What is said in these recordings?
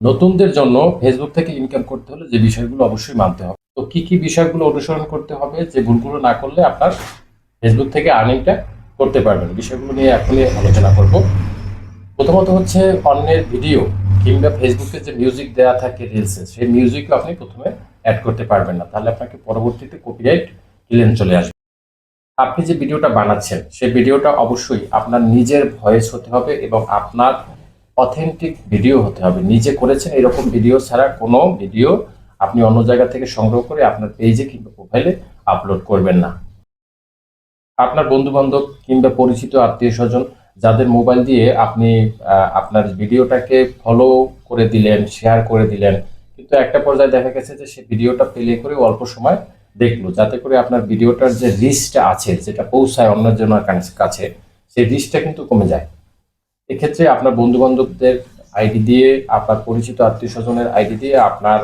নতুনদের জন্য ফেসবুক থেকে ইনকাম করতে হলে যে বিষয়গুলো অবশ্যই মানতে হবে। তো কি কি বিষয়গুলো অনুসরণ করতে হবে যে ভুলগুলো না করলে আপনার ফেসবুক থেকে আর্নিংটা করতে পারবেন? বিষয়গুলো নিয়ে এখনই আলোচনা করব। প্রথমত হচ্ছে অন্যের ভিডিও কিংবা ফেসবুকে যে মিউজিক দেওয়া থাকে রিলসে সেই মিউজিকও আপনি প্রথমে অ্যাড করতে পারবেন না। তাহলে আপনাকে পরবর্তীতে কপিরাইট ক্লেম চলে আসবে। আপনি যে ভিডিওটা বানাচ্ছেন, সেই ভিডিওটা অবশ্যই আপনার নিজের ভয়েস হতে হবে এবং আপনার অথেন্টিক ভিডিও হতে হবে। নিজে করেছেন এরকম ভিডিও ছাড়া কোনো ভিডিও আপনি অন্য জায়গা থেকে সংগ্রহ করে আপনার পেজে কিংবা প্রোফাইলে আপলোড করবেন না। আপনার বন্ধু বান্ধব কিংবা পরিচিত আত্মীয় স্বজন যাদের মোবাইল দিয়ে আপনি আপনার ভিডিওটাকে ফলো করে দিলেন শেয়ার করে দিলেন, কিন্তু একটা পর্যায়ে দেখা গেছে যে সে ভিডিওটা প্লে করে অল্প সময় দেখল, যাতে করে আপনার ভিডিওটার যে রিচটা আছে, যেটা পৌঁছায় অন্যজনের কাছে- সেই রিচটা কিন্তু কমে যায়। এক্ষেত্রে আপনার বন্ধু বান্ধবদের আইডি দিয়ে, আপনার পরিচিত আত্মীয় স্বজনের আইডি দিয়ে আপনার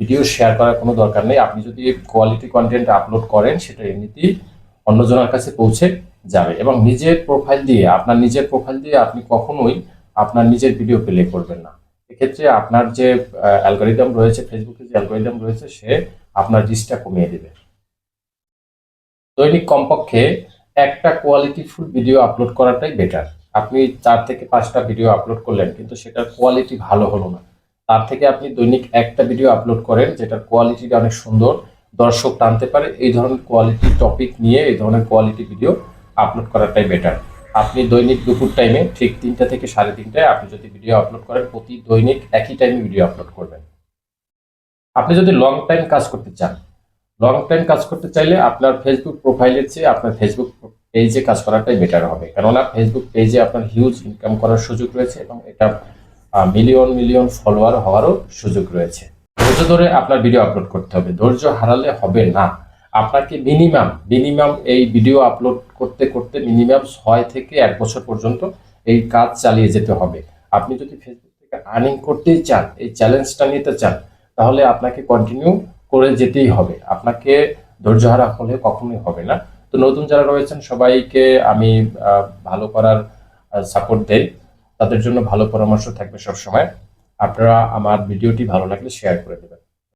ভিডিও শেয়ার করার কোনো দরকার নেই। আপনি যদি কোয়ালিটি কন্টেন্ট আপলোড করেন, সেটা এমনিতেই অন্যজনের কাছে পৌঁছে যাবে এবং নিজের প্রোফাইল দিয়ে, আপনার নিজের প্রোফাইল দিয়ে আপনি কখনোই আপনার নিজের ভিডিও প্লে করবেন না। এক্ষেত্রে আপনার যে অ্যালগোরিদম রয়েছে ফেসবুকে যে অ্যালগোরিদম রয়েছে, সে আপনার রিস্কটা কমিয়ে দেবে। দৈনিক কমপক্ষে একটা কোয়ালিটিফুল ভিডিও আপলোড করাটাই বেটার আপনি চার থেকে পাঁচটা ভিডিও আপলোড করলেন, কিন্তু সেটার কোয়ালিটি ভালো হলো না। তার থেকে আপনি দৈনিক একটা ভিডিও আপলোড করেন, যেটার কোয়ালিটিটা অনেক সুন্দর, দর্শক টানতে পারে, এই ধরনের কোয়ালিটি টপিক নিয়ে, এই ধরনের কোয়ালিটি ভিডিও আপলোড করাটাই বেটার আপনি দৈনিক দুপুর টাইমে ঠিক তিনটা থেকে সাড়ে তিনটায় আপনি যদি ভিডিও আপলোড করেন, প্রতি দৈনিক একই টাইমে ভিডিও আপলোড করবেন। আপনি যদি লং টাইম কাজ করতে চান লং টাইম কাজ করতে চাইলে আপনার ফেসবুক প্রোফাইলের চেয়ে আপনার ফেসবুক পেজে কাজ করাটাই বেটার হবে। কেননা ফেসবুক পেজে আপনার হিউজ ইনকাম করার সুযোগ রয়েছে এবং এটা মিলিয়ন মিলিয়ন ফলোয়ার হওয়ারও সুযোগ রয়েছে। ধৈর্য ধরে আপনার ভিডিও আপলোড করতে হবে। ধৈর্য হারালে হবে না। আপনাকে মিনিমাম মিনিমাম এই ভিডিও আপলোড করতে করতে মিনিমাম ছয় থেকে এক বছর পর্যন্ত এই কাজ চালিয়ে যেতে হবে। আপনি যদি ফেসবুক থেকে আর্নিং করতেই চান, এই চ্যালেঞ্জটা নিতে চান, তাহলে আপনাকে কন্টিনিউ করে যেতেই হবে। আপনাকে ধৈর্য হারা হলে কখনোই হবে না। তো নতুন যারা রয়েছেন, সবাইকে আমি ভালো করার সাপোর্ট দেই। তাদের জন্য ভালো পরামর্শ থাকবে সবসময়। আপনারা আমার ভিডিওটি ভালো লাগলে শেয়ার করে দেবেন।